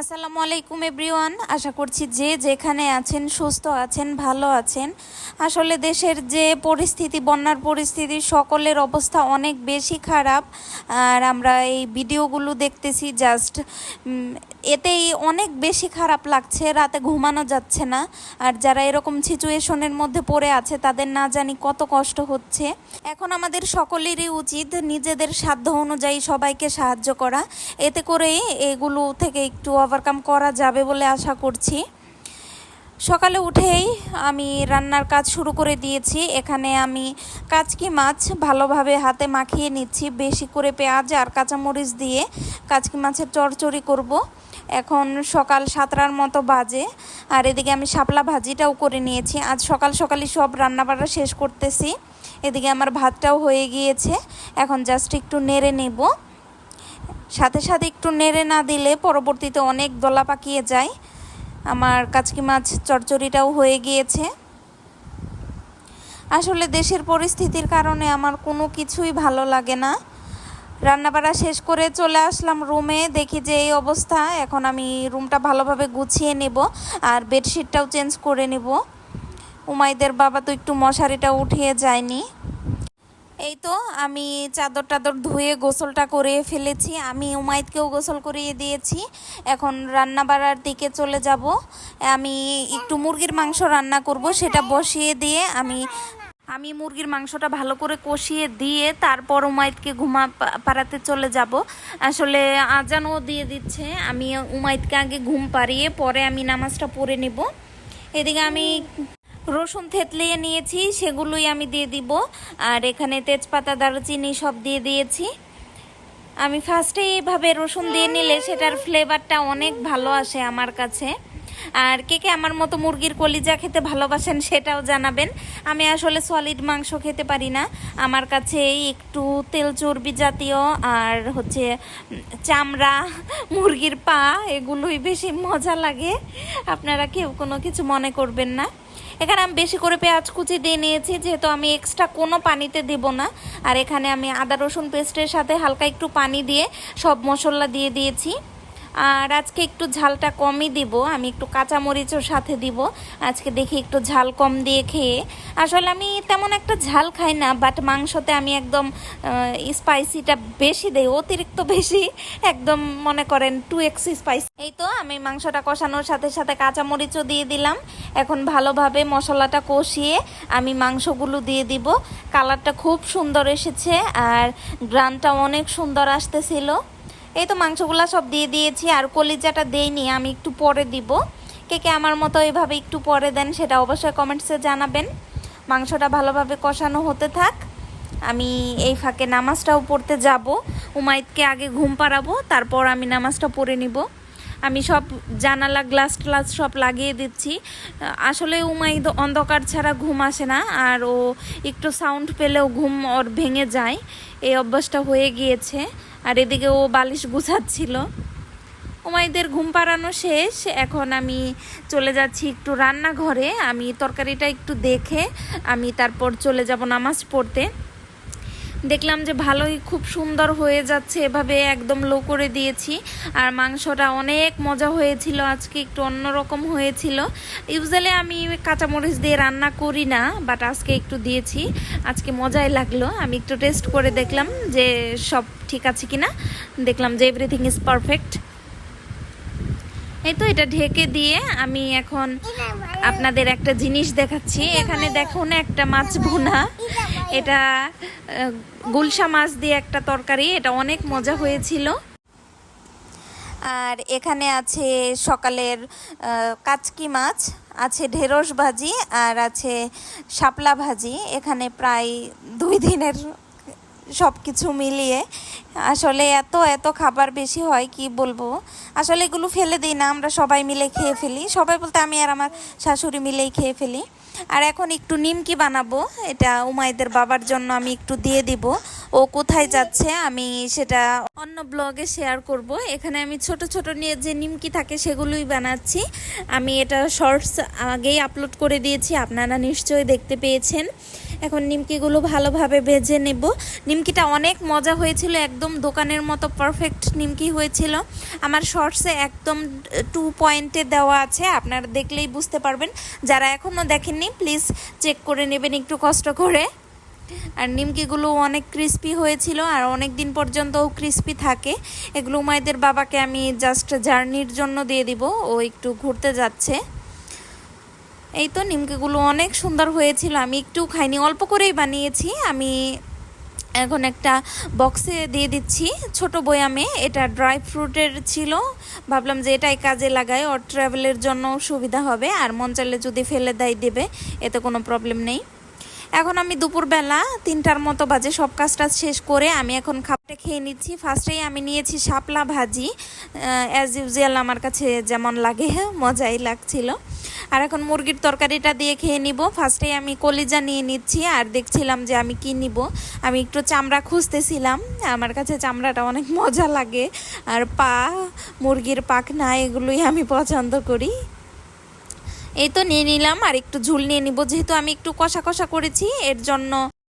আসসালামু আলাইকুম, এভরিওয়ান। আশা করছি যে যেখানে আছেন, সুস্থ আছেন, ভালো আছেন। আসলে দেশের যে পরিস্থিতি, বন্যার পরিস্থিতি, সকলের অবস্থা অনেক বেশি খারাপ। আর আমরা এই ভিডিওগুলো দেখতেছি জাস্ট এতেই অনেক বেশি খারাপ লাগছে, রাতে ঘুমানো যাচ্ছে না। আর যারা এরকম সিচুয়েশনের মধ্যে পড়ে আছে, তাদের না জানি কত কষ্ট হচ্ছে। এখন আমাদের সকলেরই উচিত নিজেদের সাধ্য অনুযায়ী সবাইকে সাহায্য করা। এতে করেই এগুলো থেকে একটু ওভারকাম করা যাবে বলে আশা করছি। সকালে উঠেই আমি রান্নার কাজ শুরু করে দিয়েছি। এখানে আমি কাচকি মাছ ভালোভাবে হাতে মাখিয়ে নিচ্ছি। বেশি করে পেঁয়াজ আর কাঁচামরিচ দিয়ে কাচকি মাছের চড়চড়ি করব। এখন সকাল সাতটার মতো বাজে আর এদিকে আমি শাপলা ভাজিটাও করে নিয়েছি। আজ সকাল সকালই সব রান্নাবাড়া শেষ করতেছি। এদিকে আমার ভাতটাও হয়ে গিয়েছে। এখন জাস্ট একটু নেড়ে নেব। সাথে সাথে একটু নেড়ে না দিলে পরবর্তীতে অনেক দলা পাকিয়ে যায়। আমার কাচকি মাছ চচ্চড়িটাও হয়ে গিয়েছে। আসলে দেশের পরিস্থিতির কারণে আমার কোনো কিছুই ভালো লাগে না। রান্নাবাড়া শেষ করে চলে আসলাম রুমে, দেখি যে এই অবস্থা। এখন আমি রুমটা ভালোভাবে গুছিয়ে নেব আর বেডশিটটাও চেঞ্জ করে নেব। উমাইদের বাবা তো একটু মশারিটা উঠিয়ে যায়নি। এই তো আমি চাদর টাদর ধুয়ে গোসলটা করে ফেলেছি। আমি উমাইদকেও গোসল করিয়ে দিয়েছি। এখন রান্না বাড়ার দিকে চলে যাব। আমি একটু মুরগির মাংস রান্না করব, সেটা বসিয়ে দিয়ে আমি আমি মুরগির মাংসটা ভালো করে কষিয়ে দিয়ে তারপর উমাইদকে ঘুমা পাড়াতে চলে যাব। আসলে আজানও দিয়ে দিচ্ছে। আমি উমাইদকে আগে ঘুম পাড়িয়ে পরে আমি নামাজটা পড়ে নেব। এদিকে আমি রসুন থেতলিয়ে নিয়েছি, সেগুলোই আমি দিয়ে দিব। আর এখানে তেজপাতা, দারুচিনি সব দিয়ে দিয়েছি। আমি ফার্স্টে এইভাবে রসুন দিয়ে নিলে সেটার ফ্লেভারটা অনেক ভালো আসে আমার কাছে। আর কে কে আমার মতো মুরগির কলিজা খেতে ভালোবাসেন সেটাও জানাবেন। আমি আসলে সলিড মাংস খেতে পারি না। আমার কাছে একটু তেল চর্বি জাতীয় আর হচ্ছে চামড়া, মুরগির পা, এগুলোই বেশি মজা লাগে। আপনারা কেউ কোনো কিছু মনে করবেন না। এখানে আমি বেশি করে পেঁয়াজ কুচি দিয়ে নিয়েছি, যেহেতু আমি এক্সট্রা কোনো পানিতে দেব না। আর এখানে আমি আদা রসুন পেস্টের সাথে হালকা একটু পানি দিয়ে সব মশলা দিয়ে দিয়েছি। আর আজকে একটু ঝালটা কমই দিব। আমি একটু কাঁচা মরিচও সাথে দিব। আজকে দেখি একটু ঝাল কম দিয়ে খেয়ে। আসলে আমি তেমন একটা ঝাল খাই না বাট মাংসতে আমি একদম স্পাইসিটা বেশি দেই, অতিরিক্ত বেশি। একদম মনে করেন টু এক্স স্পাইসি এই তো আমি মাংসটা কষানোর সাথে সাথে কাঁচা মরিচও দিয়ে দিলাম। এখন ভালোভাবে মশলাটা কষিয়ে আমি মাংসগুলো দিয়ে দিব। কালারটা খুব সুন্দর এসেছে, আর গ্রানটা অনেক সুন্দর আসতেছিল। এই তো মাংসগুলা সব দিয়ে দিয়েছি আর কলিজাটা দেইনি, আমি একটু পরে দিব। কে কে আমার মতো এইভাবে একটু পরে দেন সেটা অবশ্যই কমেন্টসে জানাবেন। মাংসটা ভালোভাবে কষানো হতে থাক। আমি এই ফাঁকে নামাজটাও পড়তে যাব। উমাইদকে আগে ঘুম পাড়াবো, তারপর আমি নামাজটা পড়ে নিব। আমি সব জানালা, গ্লাস ট্লাস সব লাগিয়ে দিচ্ছি। আসলে উমাইদ অন্ধকার ছাড়া ঘুম আসে না, আর ও একটু সাউন্ড পেলেও ঘুম ওর ভেঙে যায়। এই অভ্যাসটা হয়ে গিয়েছে। আর এদিকে ও বালিশ গুছাচ্ছিল। উমাইদের ঘুম পাড়ানো শেষ। এখন আমি চলে যাচ্ছি একটু রান্নাঘরে। আমি তরকারিটা একটু দেখে আমি তারপর চলে যাব নামাজ পড়তে। দেখলাম যে ভালোই খুব সুন্দর হয়ে যাচ্ছে। এভাবে একদম লো করে দিয়েছি। আর মাংসটা অনেক মজা হয়েছিল। আজকে একটু অন্যরকম হয়েছিল। ইউজুয়ালি আমি কাঁচামরিচ দিয়ে রান্না করি না বাট আজকে একটু দিয়েছি। আজকে মজাই লাগল। আমি একটু টেস্ট করে দেখলাম যে সব ঠিক আছে কিনা? দেখলাম যে এভরিথিং ইজ পারফেক্ট এই তো এটা ঢেকে দিয়ে আমি এখন আপনাদের একটা জিনিস দেখাচ্ছি। এখানে দেখুন একটা মাছ ভুনা। এটা গুলশা মাছ দিয়ে একটা তরকারি। এটা অনেক মজা হয়েছিল। আর এখানে আছে সকালের কাচকি মাছ, আছে ঢেঁড়স ভাজি, আর আছে শাপলা ভাজি। এখানে প্রায় দুই দিনের সব কিছু মিলিয়ে। আসলে এত এত খাবার বেশি হয়, কি বলব? আসলে এগুলো ফেলে দিই না, আমরা সবাই মিলে খেয়ে ফেলি। সবাই বলতে আমি আর আমার শাশুড়ি মিলেই খেয়ে ফেলি। আর এখন একটু নিমকি বানাবো, এটা উমাইদের বাবার জন্য আমি একটু দিয়ে দিব। ও কোথায় যাচ্ছে, আমি সেটা অন্য ব্লগে শেয়ার করব। এখানে আমি ছোট ছোট নিয়ে যে নিমকি থাকে, সেগুলোই বানাচ্ছি। আমি এটা শর্টস আগেই আপলোড করে দিয়েছি, আপনারা নিশ্চয়ই দেখতে পেয়েছেন। এখন নিমকিগুলো ভালোভাবে ভেজে নেব। নিমকিটা অনেক মজা হয়েছিল, একদম দোকানের মতো পারফেক্ট নিমকি হয়েছিল। আমার শর্টসে একদম টু পয়েন্টে দেওয়া আছে, আপনারা দেখলেই বুঝতে পারবেন। যারা এখনও দেখেননি প্লিজ চেক করে নেবেন একটু কষ্ট করে। আর নিমকিগুলো অনেক ক্রিস্পি হয়েছিল, আর অনেক দিন পর্যন্তও ক্রিস্পি থাকে। এগুলো মায়েদের বাবাকে আমি জাস্ট জার্নির জন্য দিয়ে দিব, ও একটু ঘুরতে যাচ্ছে। এই তো নিমকিগুলো অনেক সুন্দর হয়েছিল। আমি একটু খাইনি, অল্প করেই বানিয়েছি। আমি এখন একটা বক্সে দিয়ে দিচ্ছি। ছোট বয়ামে এটা ড্রাই ফ্রুটের ছিল। ভাবলাম যে এটাই কাজে লাগায় ওর ট্রাভেলের জন্য সুবিধা হবে। আর মন চাইলে যদি ফেলে দেয়, দেবে। এতে কোনো প্রবলেম নেই। এখন আমি দুপুরবেলা তিনটার মতো বাজে সব কাজটা শেষ করে আমি এখন খাবারটা খেয়ে নিচ্ছি। ফার্স্টেই আমি নিয়েছি শাপলা ভাজি। অ্যাজ ইউজুয়াল আমার কাছে যেমন লাগে, মজাই লাগছিল। আর এখন মুরগির তরকারিটা দিয়ে খেয়ে নিব। ফার্স্টে আমি কলিজা নিয়ে নিচ্ছি আর দেখছিলাম যে আমি কি নিব। আমি একটু চামড়া খুঁজতেছিলাম। আমার কাছে চামড়াটা অনেক মজা লাগে। আর পা, মুরগির পাখনা, এগুলোই আমি পছন্দ করি। এই তো নিয়ে নিলাম আর একটু ঝুল নিয়ে নিব। যেহেতু আমি একটু কষা কষা করেছি, এর জন্য